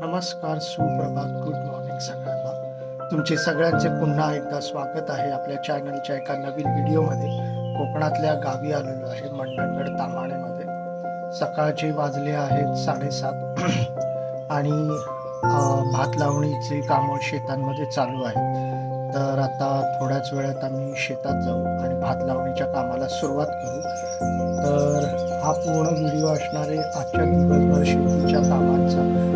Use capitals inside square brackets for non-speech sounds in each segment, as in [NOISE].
नमस्कार सुप्रभात. Good morning सगळ्यांना. तुमचे सगळ्यांचे पुन्हा एकदा स्वागत आहे आपल्या चॅनलच्या एका नवीन व्हिडिओमध्ये कोकणातल्या गावी आलेलो आहे मंडणगड तामाणेमध्ये सकाळचे वाजले आहेत साडेसात. [CLEARS THROAT] आणि भात लावणीचे कामं शेतांमध्ये चालू आहेत. तर आता थोड्याच वेळात आम्ही शेतात जाऊ आणि भात लावणीच्या कामाला सुरुवात करू. तर हा पूर्ण व्हिडिओ असणार आहे आजच्या दिवसभर शेतीच्या कामांचा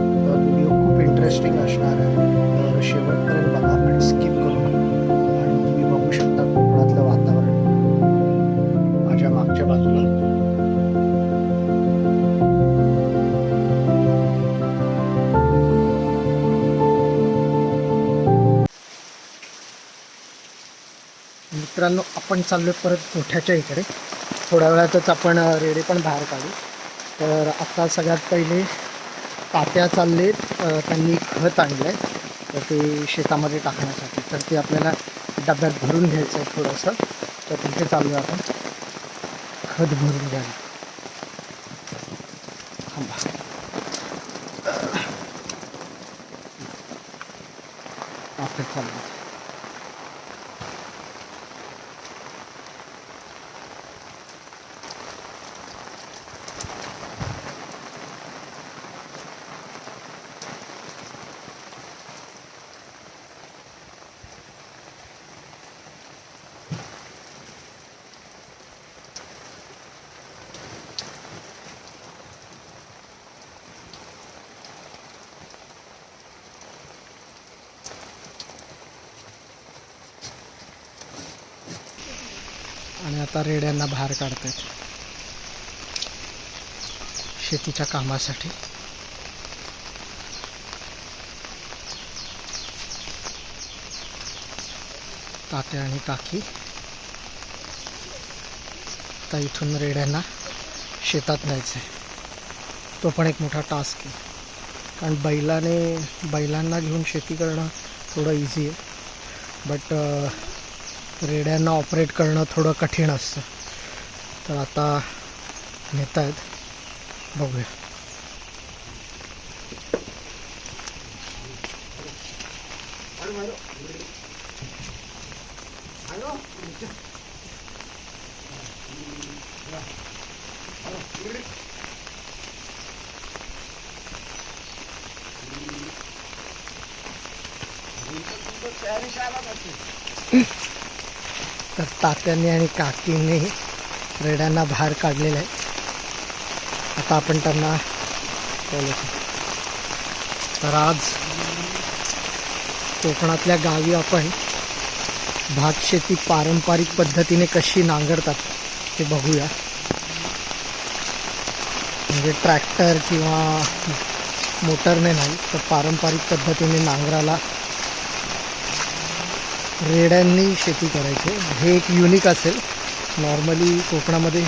इंटरेस्टिंग असणार आहे. तर शेवटपर्यंत बघा आपण स्किप करू. आणि तुम्ही बघू शकता कोकणातलं वातावरण. माझ्या मागच्या बाजूला. मित्रांनो आपण चाललो परत मोठ्याच्या इकडे. थोड्या वेळातच आपण रेडे पण बाहेर काढू. तर आता सगळ्यात पहिले तात्या चाललेत. त्यांनी खत आणलं आहे तर ते शेतामध्ये टाकण्यासाठी. तर ते आपल्याला डब्यात भरून घ्यायचं आहे थोडंसं. तर तिथे चालू आपण. खत भरून घ्यायला. थांबा. आपल्या चालू आणि आता रेड्यांना बाहेर काढतात शेतीच्या कामासाठी. ताते आणि काकी. आता इथून रेड्यांना शेतात न्यायचं आहे तो पण एक मोठा टास्क आहे. कारण बैलाने बैलांना घेऊन शेती करणं थोडं इझी आहे. बट रेड्यांना ऑपरेट करणं थोडं कठीण असतं. तर आता नेत आहेत बघूया तर तात्याने आणि काकीने रेड्यांना बाहेर काढलेलं आहे. आता आपण त्यांना तर आज कोकणातल्या गावी आपण भात शेती पारंपरिक पद्धतीने कशी नांगरतात ते बघूया. म्हणजे ट्रॅक्टर किंवा मोटरने नाही तर पारंपरिक पद्धतीने नांगराला रेड्यांनी शेती करायची. हे एक युनिक असेल. नॉर्मली कोकणामध्ये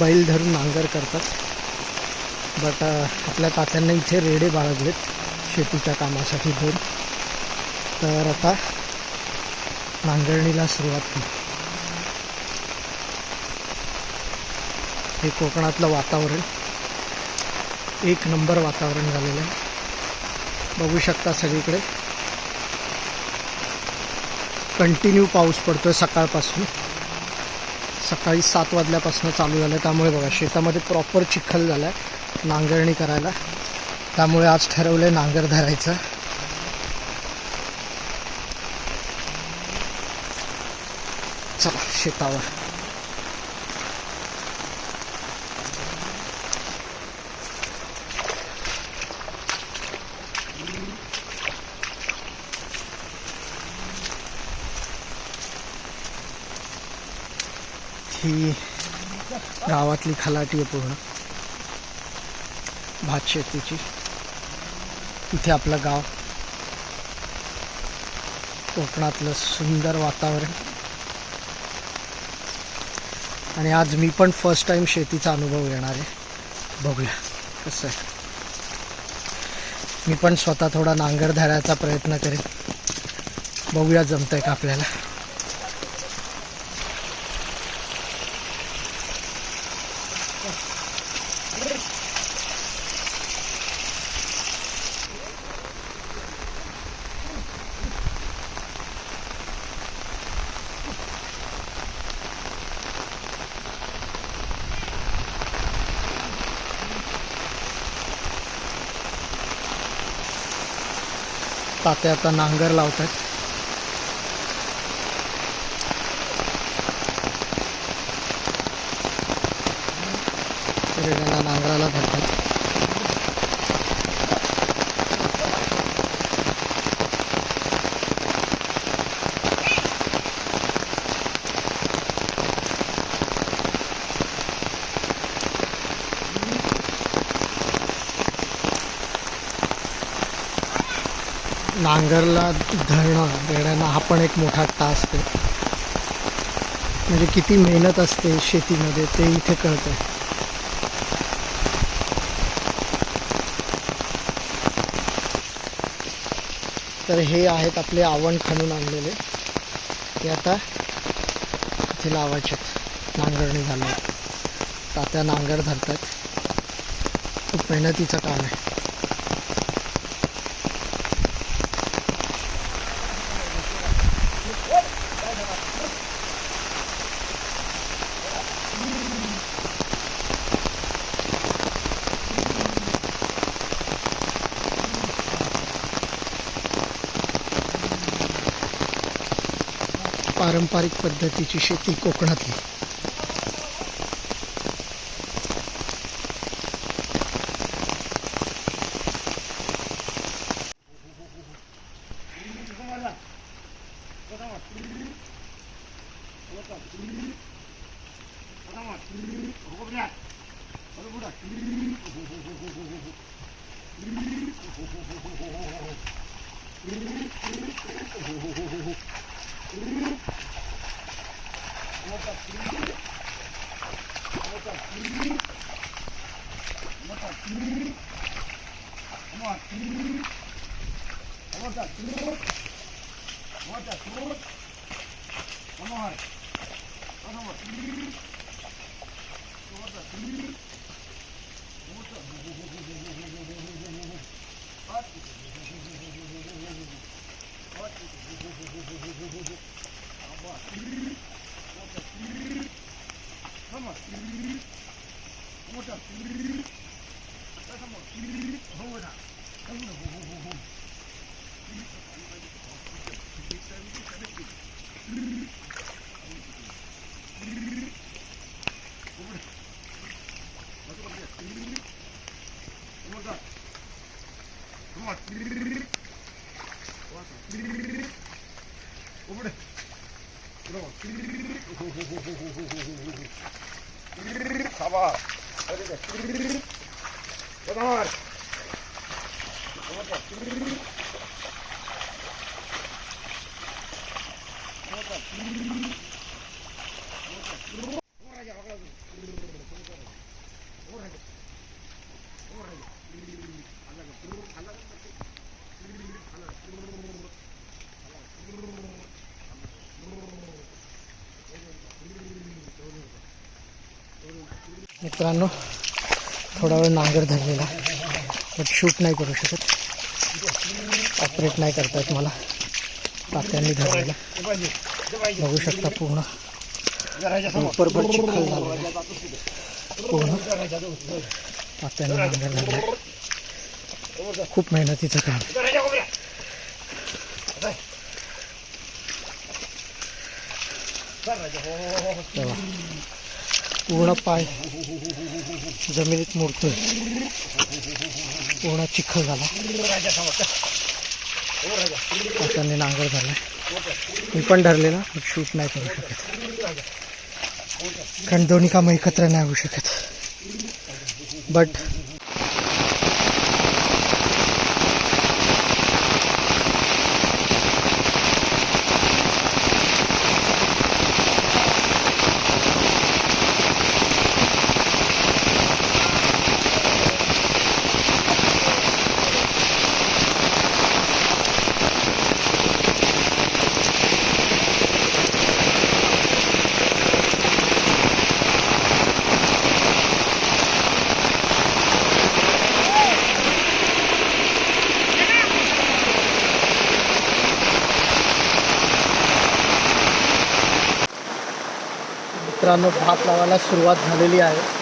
बैल धरून नांगर करतात. बट आपल्या तात्यांना इथे रेडे बाळगलेत शेतीच्या कामासाठी दोन तर आता नांगरणीला सुरुवात केली हे कोकणातलं वातावरण. एक नंबर वातावरण झालेलं आहे. बघू शकता सगळीकडे. कंटिन्यू पाऊस पडतो आहे सकाळपासून. सकाळी सात वाजल्यापासून चालू झालं त्यामुळे बघा शेतामध्ये प्रॉपर चिखल झाला आहे नांगरणी करायला. त्यामुळे आज ठरवलं आहे नांगर धरायचं. चला शेतावर ही गावातली खलाटी आहे पूर्ण भात शेतीची. इथे आपलं गाव. कोकणातलं सुंदर वातावरण. आणि आज मी पण फर्स्ट टाइम शेतीचा अनुभव घेणार आहे. बघूया कसं आहे. मी पण स्वतः थोडा नांगर धरायचा प्रयत्न करेन. बघूया जमतंय का आपल्याला. तात्या आता नांगर लावतात. रेड्यांना नांगराला धरतात. नांगरला धरणं रेड्यांना हा पण एक मोठा टास्क आहे. म्हणजे किती मेहनत असते शेतीमध्ये ते इथे कळतं तर हे आहेत आपले आवण खणून आणलेले. ते आता इथे लावायचे नांगरणी झाल्या तात्या नांगर धरतात खूप मेहनतीचं काम आहे. पारंपरिक पद्धतीची शेती कोकणातली. จะทุบทำไมทำไมตัวจะทุบตัวจะปัดปัดเอาบ่ตัวจะทำไมตัวจะทำไมตัวจะทำไม मित्रांनो थोडा वेळ नांगर धरलेला. बट शूट नाही करू शकत. ऑपरेट नाही करतायत मला. तात्यांनी धरलेला. बघू शकता पूर्ण. चिखल झालेला पूर्ण. तात्यांनी नांगर लागला खूप मेहनतीचं काम. तेव्हा. पूर्ण पाय जमिनीत मोडतोय पूर्ण चिखल झाला. हाताने नांगर झाला मी पण धरलेला शूट नाही करू शकत. कारण दोन्ही कामं एकत्र नाही होऊ शकत. बट मित्रांनो भात लावायला सुरुवात झालेली आहे.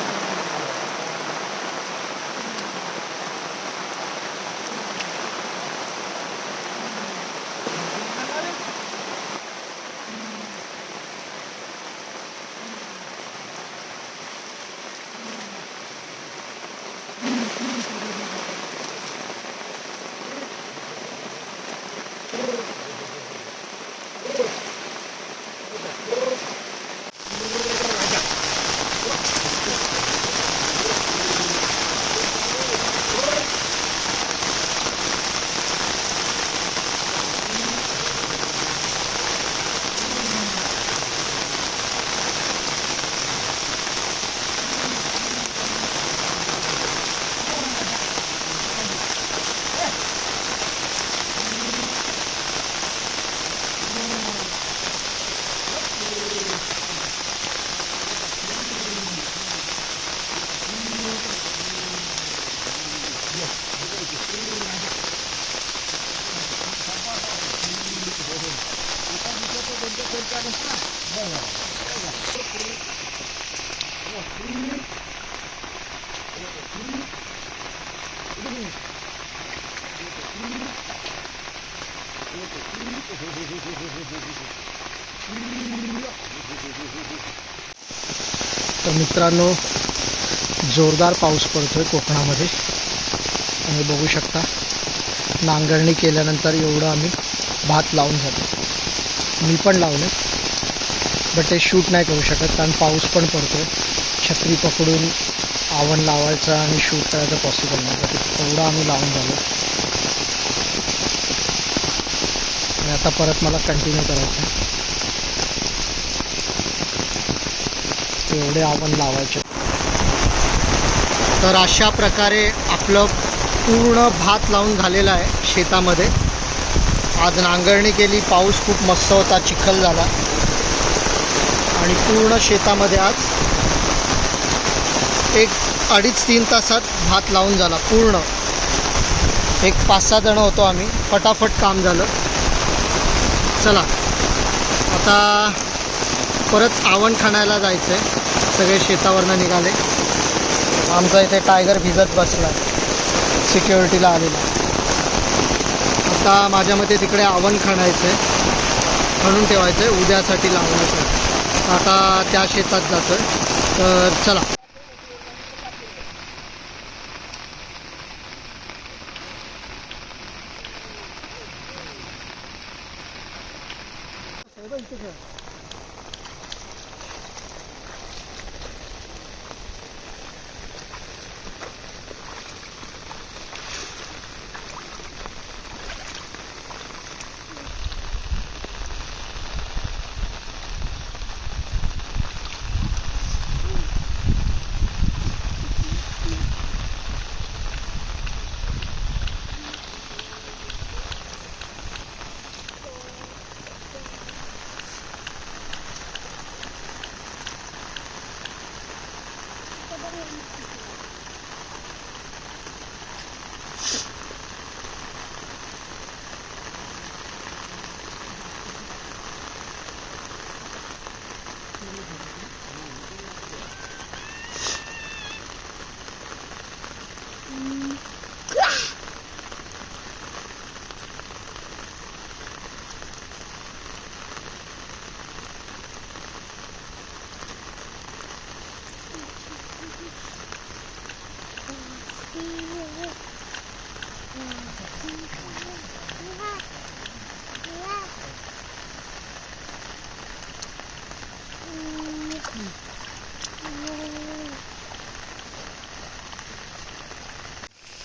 तर मित्रांनो जोरदार पाऊस पडतोय कोकणामध्ये. आणि बघू शकता नांगरणी केल्यानंतर एवढं आम्ही भात लावून जातो मी पण लावले. बट ते शूट नाही करू शकत कारण पाऊस पण पडतोय. छत्री पकडून आवण लावायचं आणि शूट करायचं पॉसिबल नाही. तर तेवढं आम्ही लावून झालो. आणि आता परत मला कंटिन्यू करायचं आहे. एवढे आवण लावायचे. तर अशा प्रकारे आपलं पूर्ण भात लावून झालेला आहे शेतामध्ये. आज नांगरणी केली. पाऊस खूप मस्त होता. चिखल झाला. आणि पूर्ण शेतामध्ये आज एक अडीच तीन तासात भात लावून झाला. पूर्ण. एक पाच सहा जणं होतो आम्ही. फटाफट काम झालं. चला. आता परत आवण खाण्याला जायचं आहे सगळे शेतावरनं निघाले. आमचा इथे टायगर भिजत बसला. सिक्युरिटीला आलेला. आता माझ्या मते तिकडे आवण खणायचंय. आहे म्हणून ठेवायचं आहे उद्यासाठी लावण्याचं आहे. आता त्या शेतात जातो तर चला.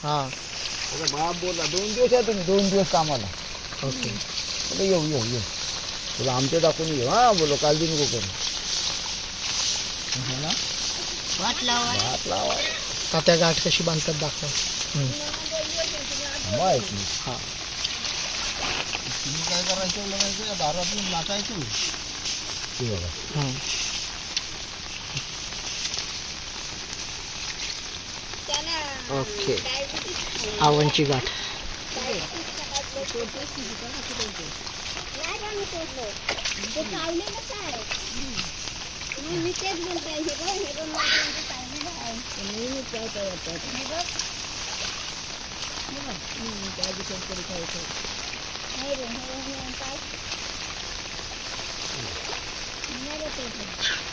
हां. आता बाप बोला दोन दिवस आहे तुम्ही दोन दिवस कामाला. ओके. आता येऊ येऊ येऊ. तुला आमचे दाखवून येऊ हा बोलो काळजी नको करू. हो ना? वाट लावा. भात लावा. तात्या गाठ कशी बांधतात दाखव. हम्म. माहिती हां. तुम्ही काय करायचं लगायचं दारातून नाचायचं ते बघा हम्म. ओके आवनची गाठ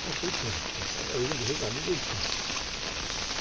मी तेच बोलतोय हे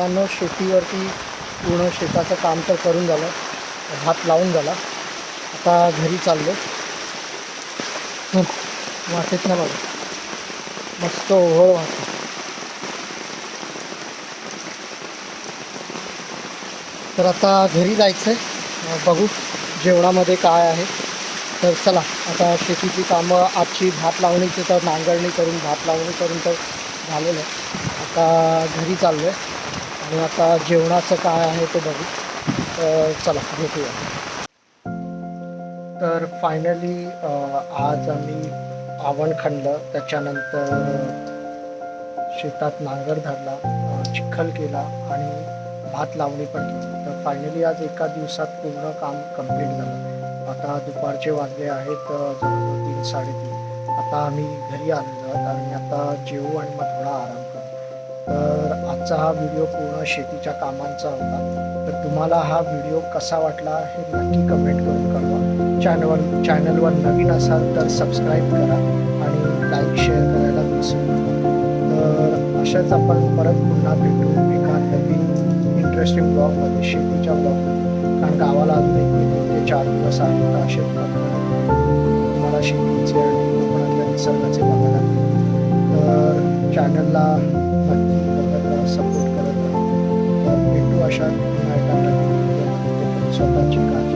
मित्रांनो शेतीवरती पूर्ण शेताचं काम तर करून झालं. भात लावून झाला. आता घरी चाललो वाटेत ना बघा. मस्त ओहळ वाटत. तर आता घरी जायचं आहे बघू जेवणामध्ये काय आहे. तर चला आता शेतीची कामं आजची भात लावणीची तर नांगरणी करून भात लावणी करून तर झालेलं आहे. आता घरी चाललो आहे आणि आता जेवणाचं काय आहे ते बघू. चला भेटूया. तर फायनली आज आम्ही आवण खणलं त्याच्यानंतर शेतात नांगर धरला चिखल केला आणि भात लावणी पण केली. तर फायनली आज एका दिवसात पूर्ण काम कंप्लीट झालं. आता दुपारचे वाजले आहेत तीन साडेतीन. आता आम्ही घरी आलेलो आहोत आणि आता जेवू आणि मग थोडा आराम तर आजचा हा व्हिडिओ पूर्ण शेतीच्या कामांचा होता. तर तुम्हाला हा व्हिडिओ कसा वाटला हे नक्की कमेंट करून कळवा. चॅनलवर चॅनलवर नवीन असाल तर सबस्क्राईब करा आणि लाईक शेअर करायला विसरू नका. तर अशाच आपण परत पुन्हा भेटू एका नवीन इंटरेस्टिंग ब्लॉगमध्ये शेतीच्या ब्लॉगमध्ये कारण गावाला अजून एक तीन ते चार दिवस आहेत असे तुम्हाला शेतीचे आणि कोकणातल्या निसर्गाचे बघायला तर चॅनलला Russia, Ireland, and England with.